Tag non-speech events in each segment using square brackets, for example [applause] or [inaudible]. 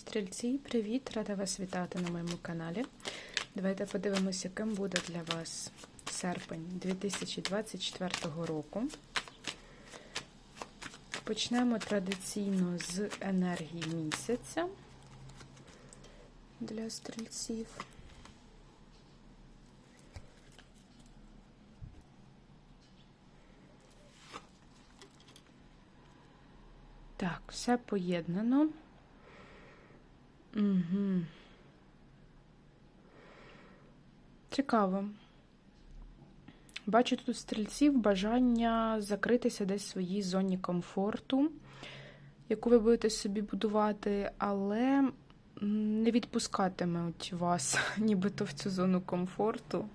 Стрільці, привіт! Рада вас вітати на моєму каналі. Давайте подивимося, яким буде для вас серпень 2024 року. Почнемо традиційно з енергії місяця для стрільців. Так, все поєднано. Угу. Цікаво. Бачу тут стрільців бажання закритися десь в своїй зоні комфорту, яку ви будете собі будувати, але не відпускатимуть вас [laughs] нібито в цю зону комфорту.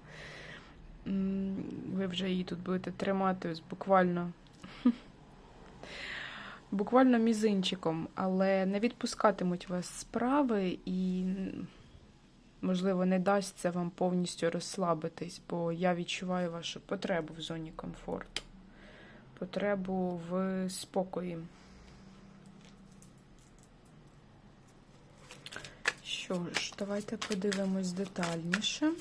Ви вже її тут будете тримати буквально буквально мізинчиком, але не відпускатимуть вас справи і, можливо, не дасться вам повністю розслабитись, бо я відчуваю вашу потребу в зоні комфорту, потребу в спокої. Що ж, давайте подивимось детальніше.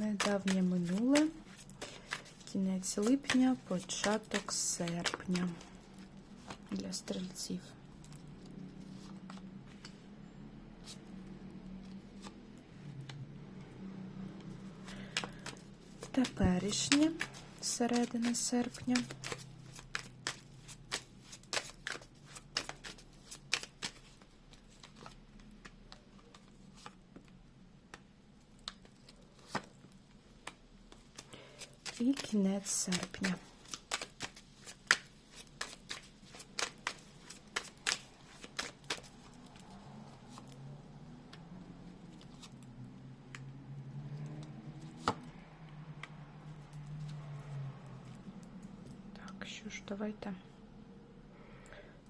Недавнє минуле, кінець липня, початок серпня для стрільців. Теперішнє середина серпня. і кінець серпня. Так, що ж, давайте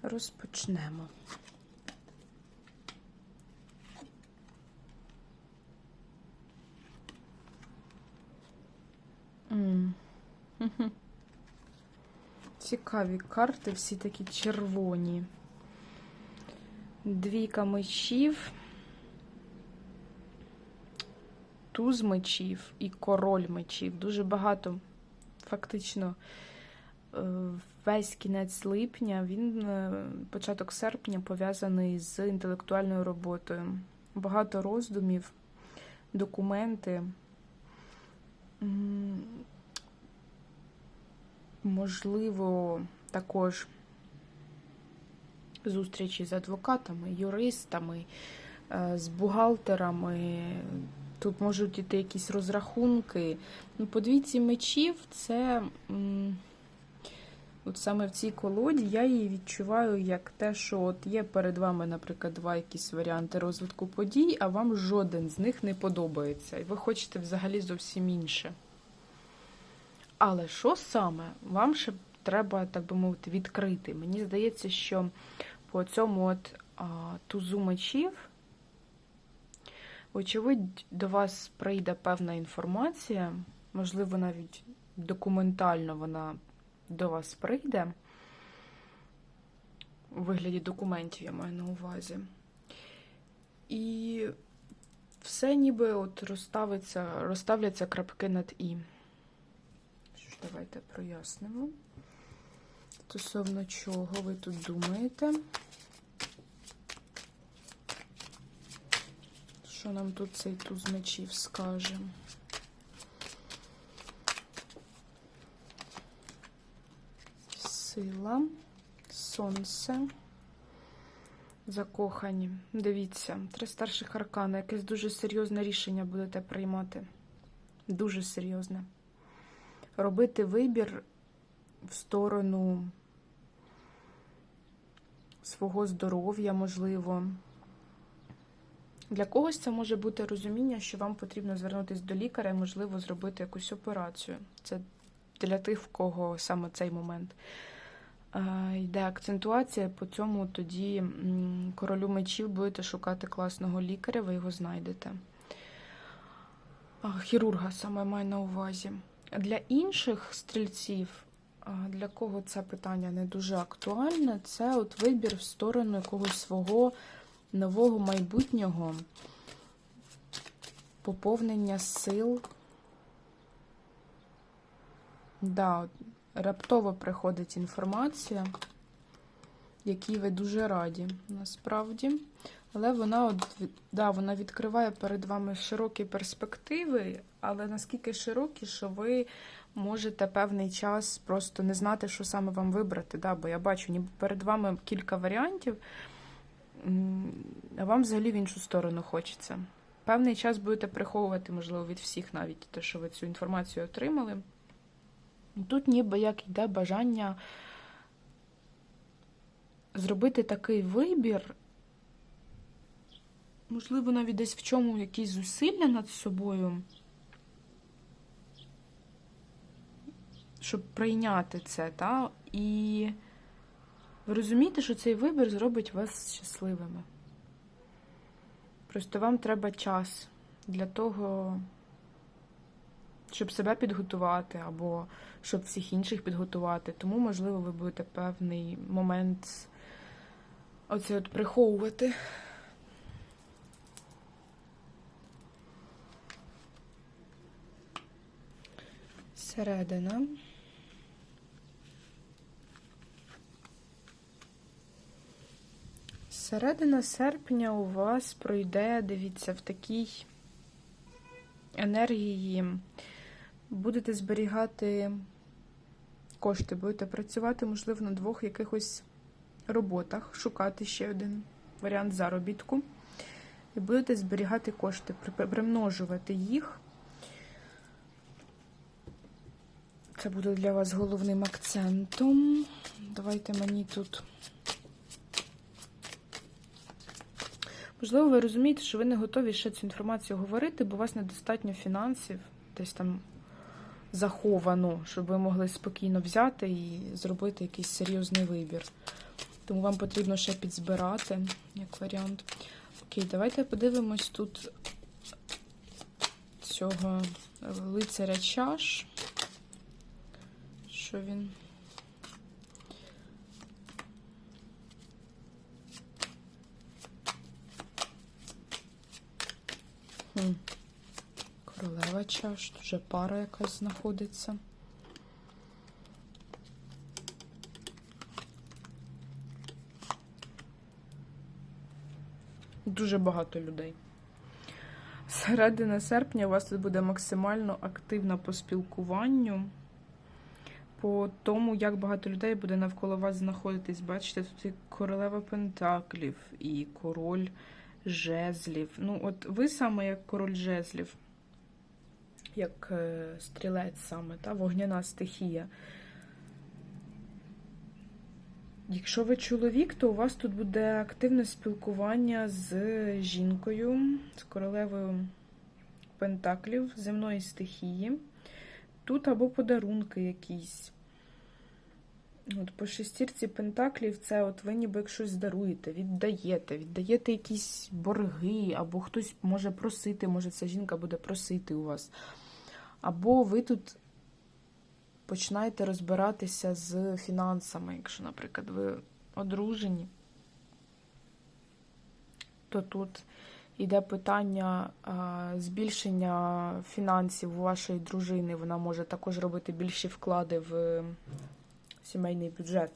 розпочнемо. [laughs] Цікаві карти, всі такі червоні. Двійка мечів, туз мечів і король мечів. Дуже багато, фактично, е, весь кінець липня, він, е, початок серпня, пов'язаний з інтелектуальною роботою. Багато роздумів, документи можливо, також зустрічі з адвокатами, юристами, е, з бухгалтерами. Тут можуть іти якісь розрахунки. Ну, По двійці мечів це от саме в цій колоді я її відчуваю як те, що от є перед вами, наприклад, два якісь варіанти розвитку подій, а вам жоден з них не подобається. І ви хочете взагалі зовсім інше. Але що саме вам ще треба, так би мовити, відкрити? Мені здається, що по цьому от а, тузу мечів, очевидь, до вас прийде певна інформація, можливо, навіть документально вона до вас прийде. У вигляді документів я маю на увазі. І все ніби от розставиться, розставляться крапки над І. Давайте прояснимо. Стосовно чого ви тут думаєте? Що нам тут цей туз мечів скаже? Сила, сонце, закохані. Дивіться, три старших аркани. Якесь дуже серйозне рішення будете приймати. Дуже серйозне робити вибір в сторону свого здоров'я, можливо. Для когось це може бути розуміння, що вам потрібно звернутися до лікаря і, можливо, зробити якусь операцію. Це для тих, в кого саме цей момент. Йде акцентуація, по цьому тоді королю мечів будете шукати класного лікаря, ви його знайдете. Хірурга саме маю на увазі. Для інших стрільців, для кого це питання не дуже актуальне, це от вибір в сторону якогось свого нового майбутнього, поповнення сил. Да, раптово приходить інформація, якій ви дуже раді, насправді. Але вона от, да, вона відкриває перед вами широкі перспективи, але наскільки широкі, що ви можете певний час просто не знати, що саме вам вибрати. Да? Бо я бачу, ніби перед вами кілька варіантів, а вам взагалі в іншу сторону хочеться. Певний час будете приховувати, можливо, від всіх навіть те, що ви цю інформацію отримали. Тут ніби як йде бажання зробити такий вибір, можливо, навіть десь в чому якісь зусилля над собою, щоб прийняти це, та? і ви розумієте, що цей вибір зробить вас щасливими. Просто вам треба час для того, щоб себе підготувати, або щоб всіх інших підготувати. Тому, можливо, ви будете певний момент оце от приховувати. Середина. Середина серпня у вас пройде, дивіться, в такій енергії. Будете зберігати кошти, будете працювати, можливо, на двох якихось роботах, шукати ще один варіант заробітку. І будете зберігати кошти, примножувати їх. Це буде для вас головним акцентом. Давайте мені тут. Можливо, ви розумієте, що ви не готові ще цю інформацію говорити, бо у вас недостатньо фінансів, десь там заховано, щоб ви могли спокійно взяти і зробити якийсь серйозний вибір. Тому вам потрібно ще підзбирати, як варіант. Окей, давайте подивимось тут цього лицаря чаш. Що він. Хм. Королева чаш, вже пара якась знаходиться. Дуже багато людей. Середина серпня у вас тут буде максимально активна по спілкуванню, по тому, як багато людей буде навколо вас знаходитись. Бачите, тут і королева Пентаклів, і король жезлів. Ну, от ви саме як король жезлів, як е, стрілець саме, та, вогняна стихія. Якщо ви чоловік, то у вас тут буде активне спілкування з жінкою, з королевою Пентаклів, земної стихії. Тут або подарунки якісь. От По шестірці Пентаклів це от ви ніби щось даруєте, віддаєте, віддаєте якісь борги, або хтось може просити, може ця жінка буде просити у вас. Або ви тут починаєте розбиратися з фінансами, якщо, наприклад, ви одружені, то тут йде питання збільшення фінансів у вашої дружини. Вона може також робити більші вклади в сімейний бюджет.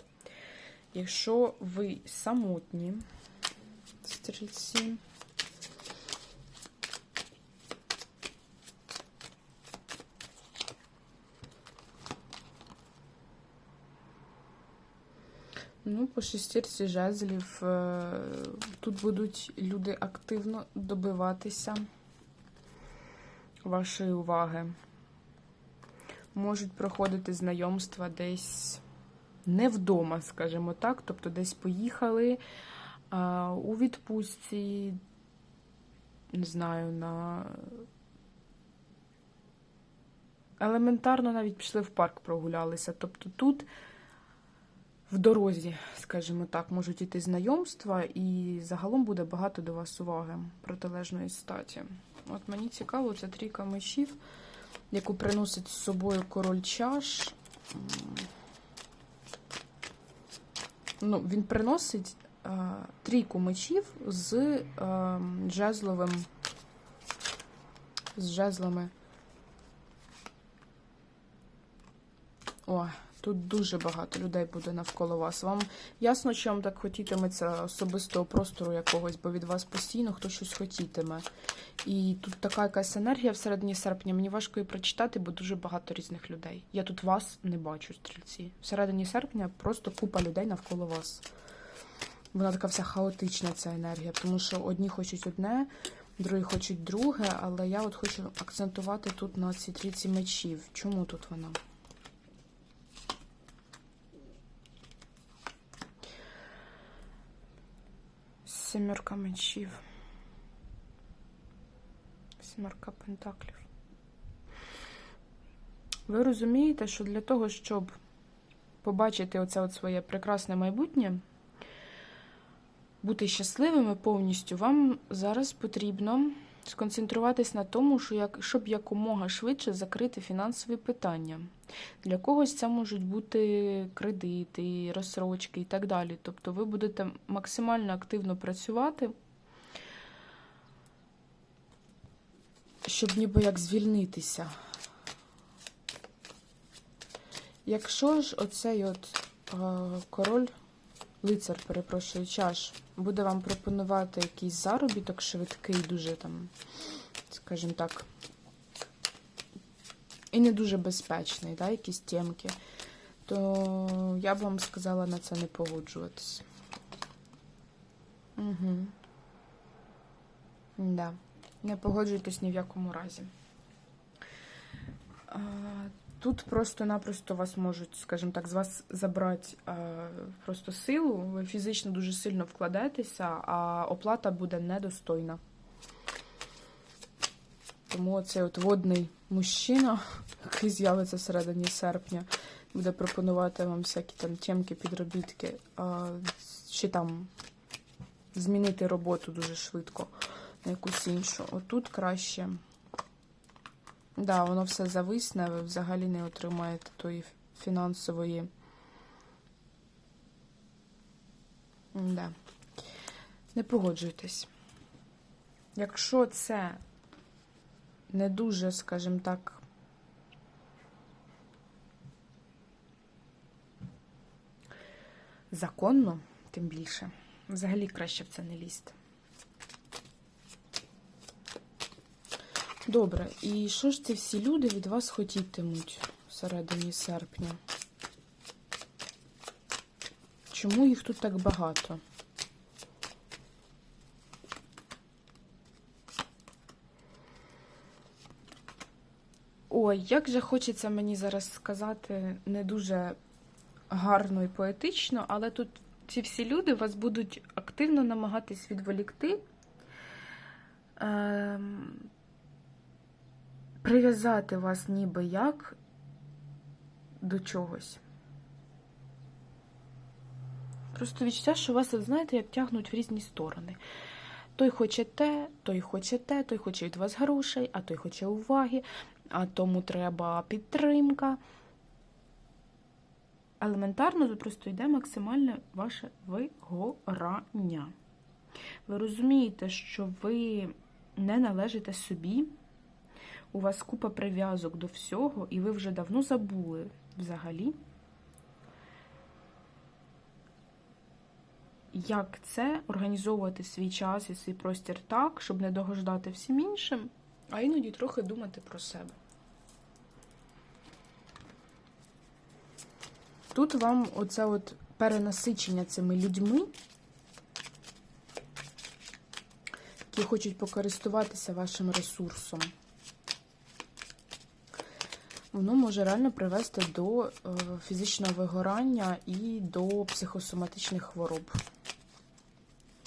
Якщо ви самотні, стрільці, Ну, по шестірці жезлів е, тут будуть люди активно добиватися вашої уваги. Можуть проходити знайомства десь не вдома, скажімо так, тобто десь поїхали у відпустці, не знаю, на елементарно навіть пішли в парк прогулялися. Тобто тут в дорозі, скажімо так, можуть іти знайомства, і загалом буде багато до вас уваги протилежної статі. От мені цікаво, це трійка мечів, яку приносить з собою король чаш. Ну, він приносить е, трійку мечів з е, жезловим. З жезлами. О, тут дуже багато людей буде навколо вас. Вам ясно, що вам так хотітиметься особистого простору якогось, бо від вас постійно хтось щось хотітиме. І тут така якась енергія всередині серпня. Мені важко її прочитати, бо дуже багато різних людей. Я тут вас не бачу, стрільці. Всередині серпня просто купа людей навколо вас. Вона така вся хаотична, ця енергія, тому що одні хочуть одне, другі хочуть друге, але я от хочу акцентувати тут на цій трійці мечів. Чому тут вона? Сімерка мечів. Сімерка пентаклів. Ви розумієте, що для того, щоб побачити оце от своє прекрасне майбутнє, бути щасливими повністю, вам зараз потрібно сконцентруватись на тому, щоб якомога швидше закрити фінансові питання. Для когось це можуть бути кредити, розсрочки і так далі. Тобто ви будете максимально активно працювати, щоб ніби як звільнитися. Якщо ж оцей от е, король, лицар, перепрошую, чаш, буде вам пропонувати якийсь заробіток швидкий, дуже там, скажімо так, і не дуже безпечний, да, якісь тємки, то я б вам сказала на це не погоджуватись. Угу. Да. Не погоджуйтесь ні в якому разі. Тут просто-напросто вас можуть, скажімо так, з вас забрати просто силу. Ви фізично дуже сильно вкладаєтеся, а оплата буде недостойна. Тому цей от водний мужчина, який з'явиться всередині серпня, буде пропонувати вам всякі там тємки, підробітки, а, чи там змінити роботу дуже швидко на якусь іншу. Отут краще. Да, воно все зависне, ви взагалі не отримаєте тої фінансової. Да. Не погоджуйтесь. Якщо це не дуже, скажімо так, законно, тим більше, взагалі краще в це не лізти. Добре, і що ж ці всі люди від вас хотітимуть всередині серпня? Чому їх тут так багато? Ой, як же хочеться мені зараз сказати не дуже гарно і поетично, але тут ці всі люди вас будуть активно намагатись відволікти. Ем прив'язати вас ніби як до чогось. Просто відчуття, що вас, знаєте, як тягнуть в різні сторони. Той хоче те, той хоче те, той хоче від вас грошей, а той хоче уваги, а тому треба підтримка. Елементарно тут просто йде максимальне ваше вигорання. Ви розумієте, що ви не належите собі у вас купа прив'язок до всього, і ви вже давно забули взагалі, як це організовувати свій час і свій простір так, щоб не догождати всім іншим, а іноді трохи думати про себе. Тут вам оце от перенасичення цими людьми, які хочуть покористуватися вашим ресурсом воно може реально привести до е, фізичного вигорання і до психосоматичних хвороб.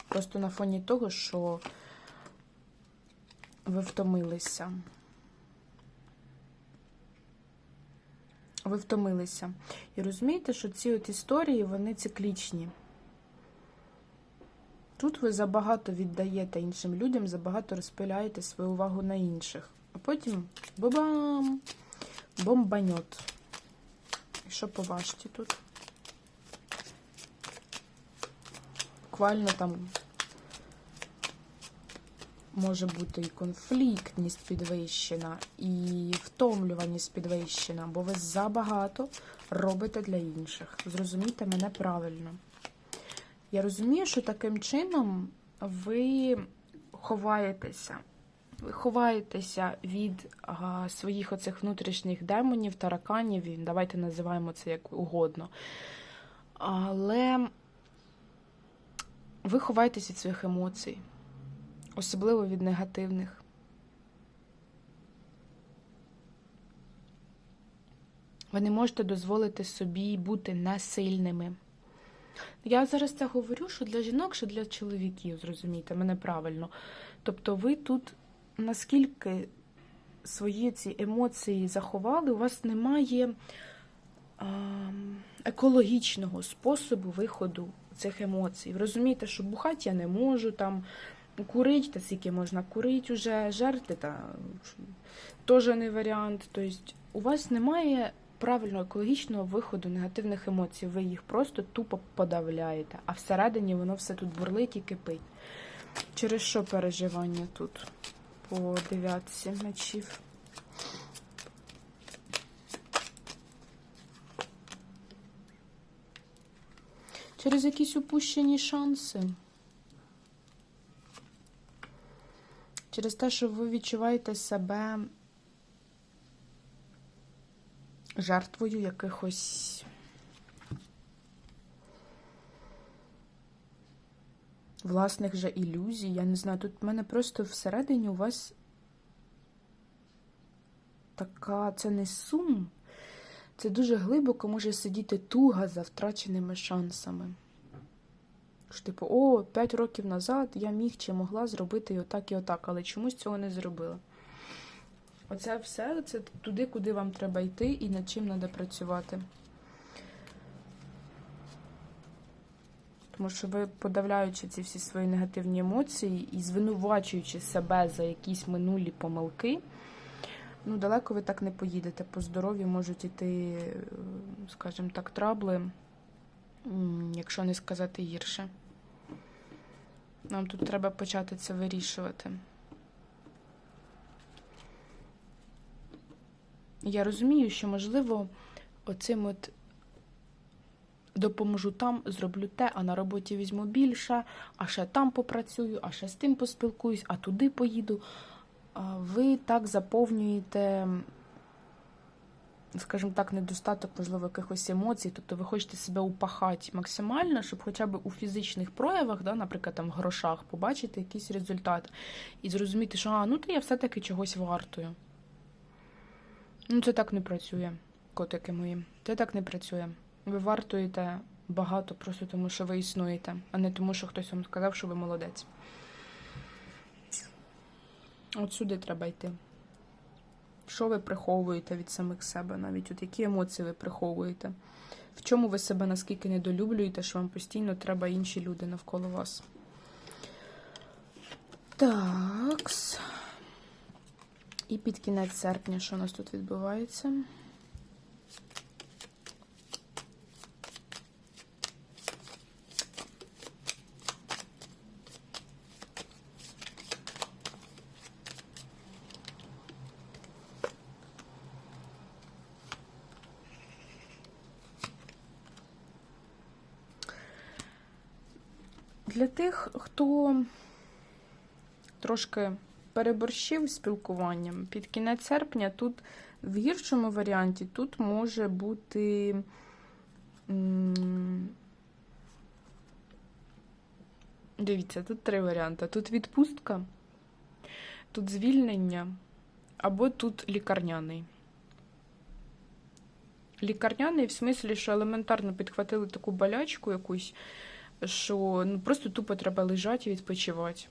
Просто на фоні того, що ви втомилися. Ви втомилися. І розумієте, що ці от історії, вони циклічні. Тут ви забагато віддаєте іншим людям, забагато розпиляєте свою увагу на інших. А потім бабам! Бомбаньот. І що побачите тут? Буквально там може бути і конфліктність підвищена, і втомлюваність підвищена, бо ви забагато робите для інших. Зрозумійте мене правильно. Я розумію, що таким чином ви ховаєтеся. Ви ховаєтеся від а, своїх оцих внутрішніх демонів, тараканів, давайте називаємо це як угодно. Але ви ховаєтесь від своїх емоцій, особливо від негативних. Ви не можете дозволити собі бути несильними. Я зараз це говорю, що для жінок, що для чоловіків, зрозумійте, мене правильно. Тобто, ви тут наскільки свої ці емоції заховали, у вас немає а, екологічного способу виходу цих емоцій. Ви розумієте, що бухати я не можу, там курить, та скільки можна курити уже, жерти, та теж не варіант. Тобто, у вас немає правильного екологічного виходу негативних емоцій. Ви їх просто тупо подавляєте, а всередині воно все тут бурлить і кипить. Через що переживання тут по дев'ятці мечів? Через якісь упущені шанси. Через те, що ви відчуваєте себе жертвою якихось власних же ілюзій. Я не знаю, тут в мене просто всередині у вас така, це не сум, це дуже глибоко може сидіти туга за втраченими шансами. Що, типу, о, 5 років назад я міг чи могла зробити і отак, і отак, але чомусь цього не зробила. Оце все це туди, куди вам треба йти і над чим треба працювати. Тому що ви, подавляючи ці всі свої негативні емоції і звинувачуючи себе за якісь минулі помилки, ну, далеко ви так не поїдете. По здоров'ю можуть іти, скажімо так, трабли, якщо не сказати гірше. Нам тут треба почати це вирішувати. Я розумію, що, можливо, оцим от допоможу там, зроблю те, а на роботі візьму більше, а ще там попрацюю, а ще з тим поспілкуюсь, а туди поїду. Ви так заповнюєте, скажімо так, недостаток, можливо, якихось емоцій, тобто ви хочете себе упахати максимально, щоб хоча б у фізичних проявах, да, наприклад, там в грошах, побачити якийсь результат і зрозуміти, що а, ну то я все-таки чогось вартую. Ну, це так не працює, котики мої. Це так не працює. Ви вартуєте багато просто тому, що ви існуєте, а не тому, що хтось вам сказав, що ви молодець. От сюди треба йти. Що ви приховуєте від самих себе навіть? От які емоції ви приховуєте? В чому ви себе наскільки недолюблюєте, що вам постійно треба інші люди навколо вас? Такс. І під кінець серпня, що у нас тут відбувається? Для тих, хто трошки переборщив спілкуванням, під кінець серпня тут в гіршому варіанті тут може бути. Дивіться, тут три варіанти. Тут відпустка, тут звільнення, або тут лікарняний. Лікарняний в смислі, що елементарно підхватили таку болячку якусь, що ну, просто тупо треба лежати і відпочивати.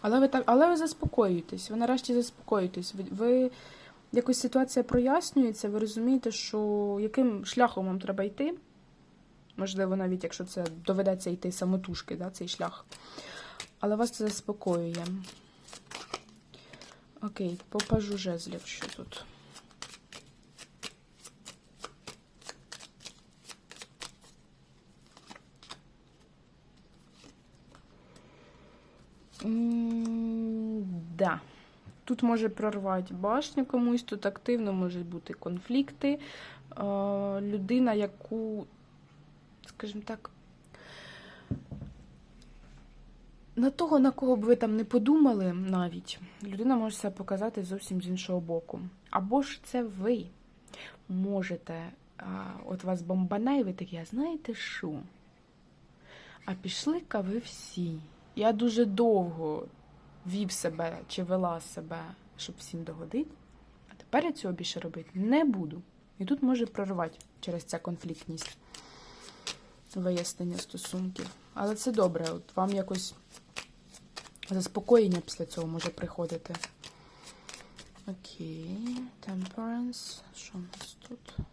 Але ви так, але ви заспокоюєтесь, ви нарешті заспокоїтесь. Ви, ви якось ситуація прояснюється, ви розумієте, що яким шляхом вам треба йти. Можливо, навіть якщо це доведеться йти самотужки, да, цей шлях. Але вас це заспокоює. Окей, попажу жезлів, що тут. Да. Тут може прорвати башню комусь, тут активно можуть бути конфлікти. Е, Людина, яку, скажімо так, на того, на кого б ви там не подумали навіть, людина може себе показати зовсім з іншого боку. Або ж це ви можете, от вас бомбане, і ви такі, а знаєте що? А пішли-ка ви всі. Я дуже довго вів себе чи вела себе, щоб всім догодити. А тепер я цього більше робити не буду. І тут може прорвати через ця конфліктність вияснення стосунків. Але це добре, от вам якось заспокоєння після цього може приходити. Окей, temperance. Що у нас тут?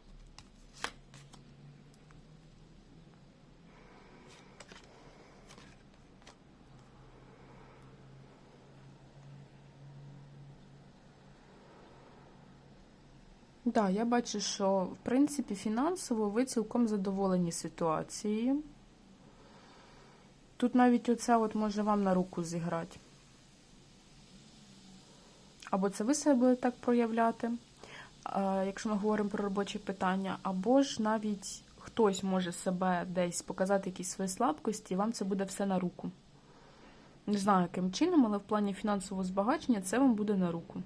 Так, я бачу, що в принципі фінансово ви цілком задоволені ситуацією. Тут навіть оце от може вам на руку зіграти. Або це ви себе будете так проявляти, якщо ми говоримо про робочі питання, або ж навіть хтось може себе десь показати якісь свої слабкості, і вам це буде все на руку. Не знаю, яким чином, але в плані фінансового збагачення це вам буде на руку.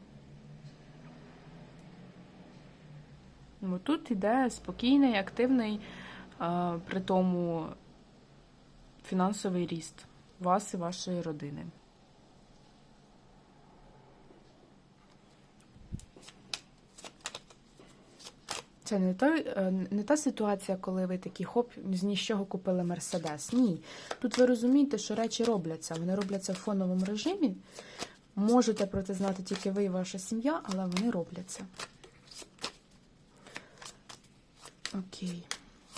Бо тут іде спокійний, активний, при тому фінансовий ріст вас і вашої родини. Це не той, е, не та ситуація, коли ви такі хоп, з нічого купили Мерседес. Ні. Тут ви розумієте, що речі робляться. Вони робляться в фоновому режимі. Можете про це знати тільки ви і ваша сім'я, але вони робляться. Окей.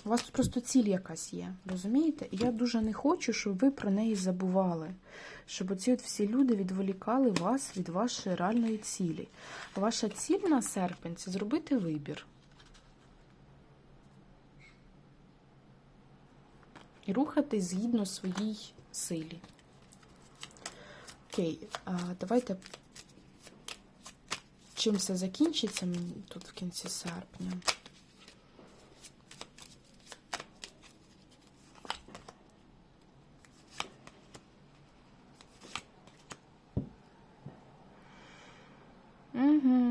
У вас тут просто ціль якась є, розумієте? І я дуже не хочу, щоб ви про неї забували. Щоб оці от всі люди відволікали вас від вашої реальної цілі. Ваша ціль на серпень це зробити вибір. І рухатись згідно своїй силі. Окей, а давайте чим все закінчиться тут в кінці серпня. Угу.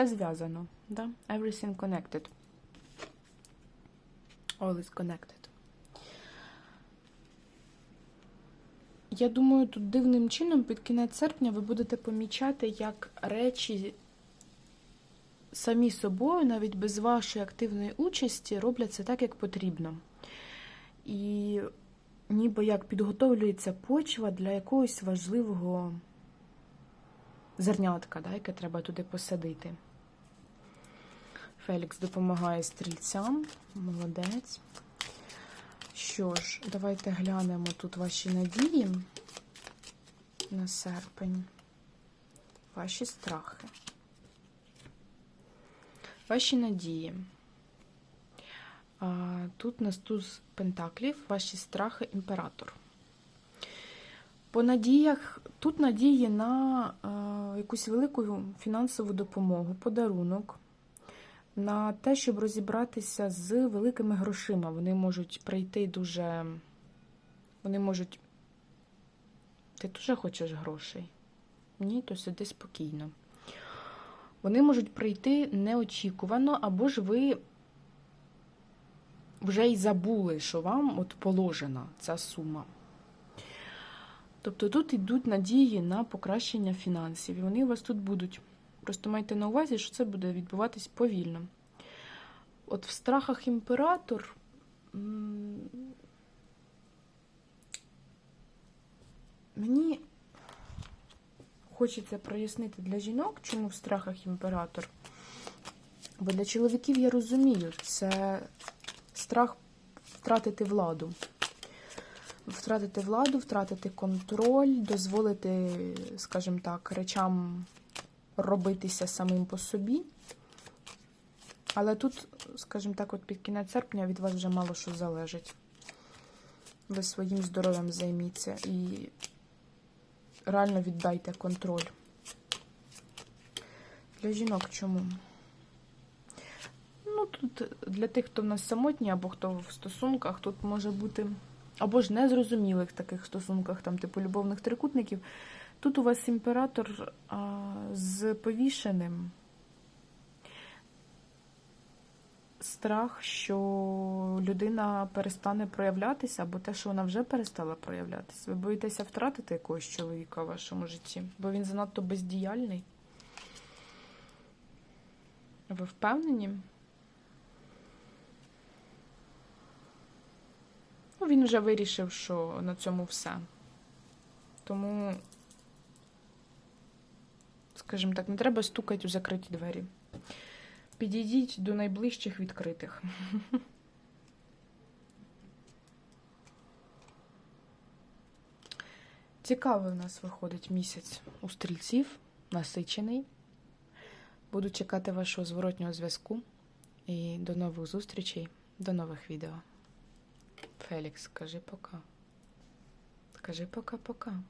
Все зв'язано, да? Everything connected. All is connected. Я думаю, тут дивним чином під кінець серпня ви будете помічати, як речі самі собою, навіть без вашої активної участі, робляться так, як потрібно. І ніби як підготовлюється почва для якогось важливого зернятка, да, яке треба туди посадити. Фелікс допомагає стрільцям. Молодець. Що ж, давайте глянемо тут ваші надії на серпень. Ваші страхи. Ваші надії. Тут нас туз пентаклів, ваші страхи, імператор. По надіях, тут надії на якусь велику фінансову допомогу, подарунок, на те, щоб розібратися з великими грошима. Вони можуть прийти дуже. Вони можуть. Ти дуже хочеш грошей? Ні, то сиди спокійно. Вони можуть прийти неочікувано, або ж ви вже й забули, що вам от положена ця сума. Тобто тут йдуть надії на покращення фінансів, і вони у вас тут будуть. Просто майте на увазі, що це буде відбуватись повільно. От в страхах імператор. Мені хочеться прояснити для жінок, чому в страхах імператор. Бо для чоловіків я розумію, це страх втратити владу. Втратити владу, втратити контроль, дозволити, скажімо так, речам робитися самим по собі. Але тут, скажімо так, от під кінець серпня від вас вже мало що залежить. Ви своїм здоров'ям займіться і реально віддайте контроль. Для жінок чому? Ну, тут для тих, хто в нас самотній, або хто в стосунках, тут може бути, або ж незрозумілих таких стосунках, там, типу любовних трикутників. Тут у вас імператор а, з повішеним. Страх, що людина перестане проявлятися, або те, що вона вже перестала проявлятися. Ви боїтеся втратити якогось чоловіка в вашому житті, бо він занадто бездіяльний. Ви впевнені? Ну, він вже вирішив, що на цьому все. Тому, скажімо так, не треба стукати у закриті двері. Підійдіть до найближчих відкритих. [laughs] Цікавий у нас виходить місяць у стрільців, насичений. Буду чекати вашого зворотнього зв'язку. І до нових зустрічей, до нових відео. Фелікс, скажи пока. Скажи пока-пока.